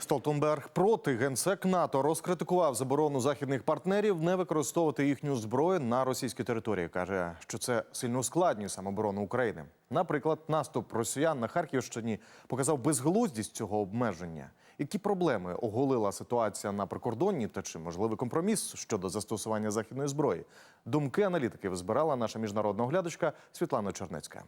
Столтенберг проти генсек НАТО розкритикував заборону західних партнерів не використовувати їхню зброю на російській території. каже, що це сильно ускладнює самооборону України. Наприклад, наступ росіян на Харківщині показав безглуздість цього обмеження. Які проблеми оголила ситуація на прикордонні та чи можливий компроміс щодо застосування західної зброї? Думки аналітиків збирала наша міжнародна оглядачка Світлана Чернецька.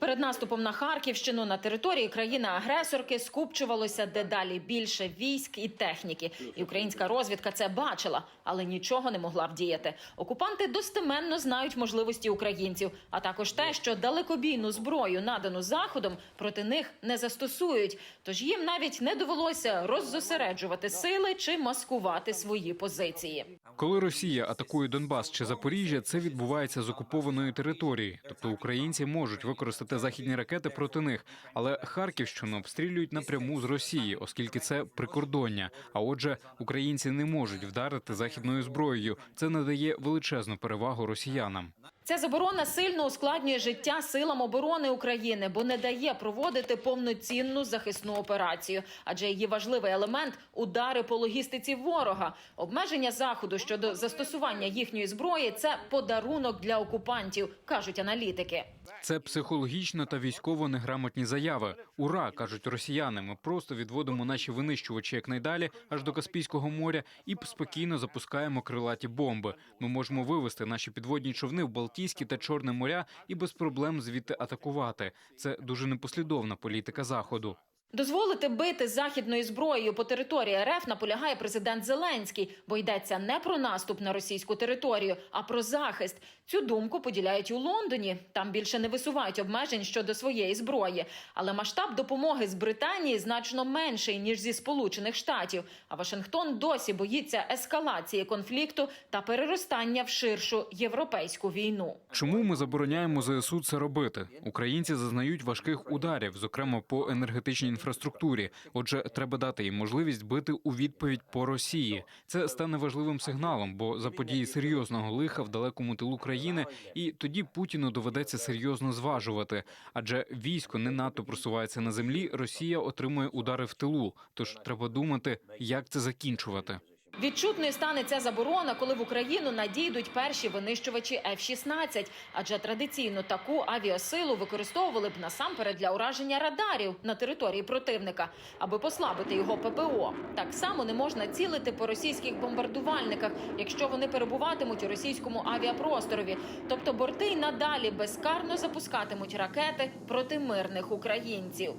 Перед наступом на Харківщину на території країни-агресорки скупчувалося дедалі більше військ і техніки. І українська розвідка це бачила, але нічого не могла вдіяти. Окупанти достеменно знають можливості українців, а також те, що далекобійну зброю, надану заходом, проти них не застосують. Тож їм навіть не довелося роззосереджувати сили чи маскувати свої позиції. Коли Росія атакує Донбас чи Запоріжжя, це відбувається з окупованої території. Тобто українці можуть використати західні ракети проти них, але Харківщину обстрілюють напряму з Росії, оскільки це прикордоння. А отже, українці не можуть вдарити західною зброєю. Це надає величезну перевагу росіянам. Ця заборона сильно ускладнює життя силам оборони України, бо не дає проводити повноцінну захисну операцію. Адже її важливий елемент удари по логістиці ворога. Обмеження заходу щодо застосування їхньої зброї це подарунок для окупантів, кажуть аналітики. Це психологічно та військово неграмотні заяви. Ура, кажуть росіяни. Ми просто відводимо наші винищувачі якнайдалі аж до Каспійського моря і спокійно запускаємо крилаті бомби. Ми можемо вивести наші підводні човни в Балтійські та Чорне моря і без проблем звідти атакувати. Це дуже непослідовна політика заходу. Дозволити бити західною зброєю по території РФ наполягає президент Зеленський, бо йдеться не про наступ на російську територію, а про захист. Цю думку поділяють у Лондоні. Там більше не висувають обмежень щодо своєї зброї. Але масштаб допомоги з Британії значно менший ніж зі Сполучених Штатів. А Вашингтон досі боїться ескалації конфлікту та переростання в ширшу європейську війну. Чому ми забороняємо ЗСУ це робити? Українці зазнають важких ударів, зокрема по енергетичній інфраструктурі. Отже, треба дати їм можливість бити у відповідь по Росії. Це стане важливим сигналом, бо за події серйозного лиха в далекому тилу країни, і тоді Путіну доведеться серйозно зважувати. Адже військо не надто просувається на землі. Росія отримує удари в тилу. Тож треба думати, як це закінчувати. Відчутною стане ця заборона, коли в Україну надійдуть перші винищувачі F-16, адже традиційно таку авіасилу використовували б насамперед для ураження радарів на території противника, аби послабити його ППО. Так само не можна цілити по російських бомбардувальниках, якщо вони перебуватимуть у російському авіапросторові. Тобто борти й надалі безкарно запускатимуть ракети проти мирних українців.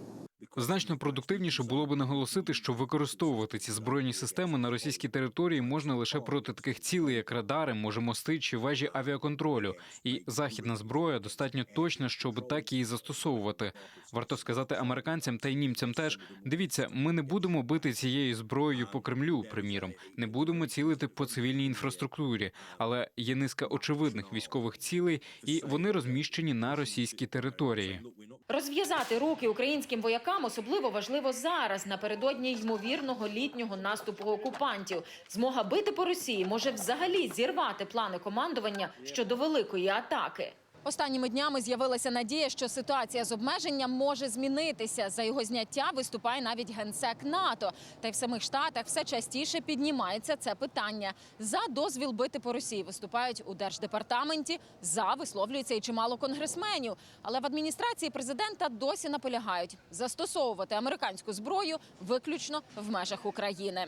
Значно продуктивніше було би наголосити, що використовувати ці збройні системи на російській території можна лише проти таких цілей, як радари, може мости чи вежі авіаконтролю. І західна зброя достатньо точна, щоб так її застосовувати. Варто сказати американцям та й німцям теж. Дивіться, ми не будемо бити цією зброєю по Кремлю, приміром, не будемо цілити по цивільній інфраструктурі, але є низка очевидних військових цілей, і вони розміщені на російській території. Розв'язати руки українським воякам особливо важливо зараз, напередодні ймовірного літнього наступу окупантів. Змога бити по Росії може взагалі зірвати плани командування щодо великої атаки. Останніми днями з'явилася надія, що ситуація з обмеженням може змінитися. За його зняття виступає навіть генсек НАТО. Та й в самих штатах все частіше піднімається це питання. За дозвіл бити по Росії виступають у держдепартаменті. За висловлюється і чимало конгресменів. Але в адміністрації президента досі наполягають застосовувати американську зброю виключно в межах України.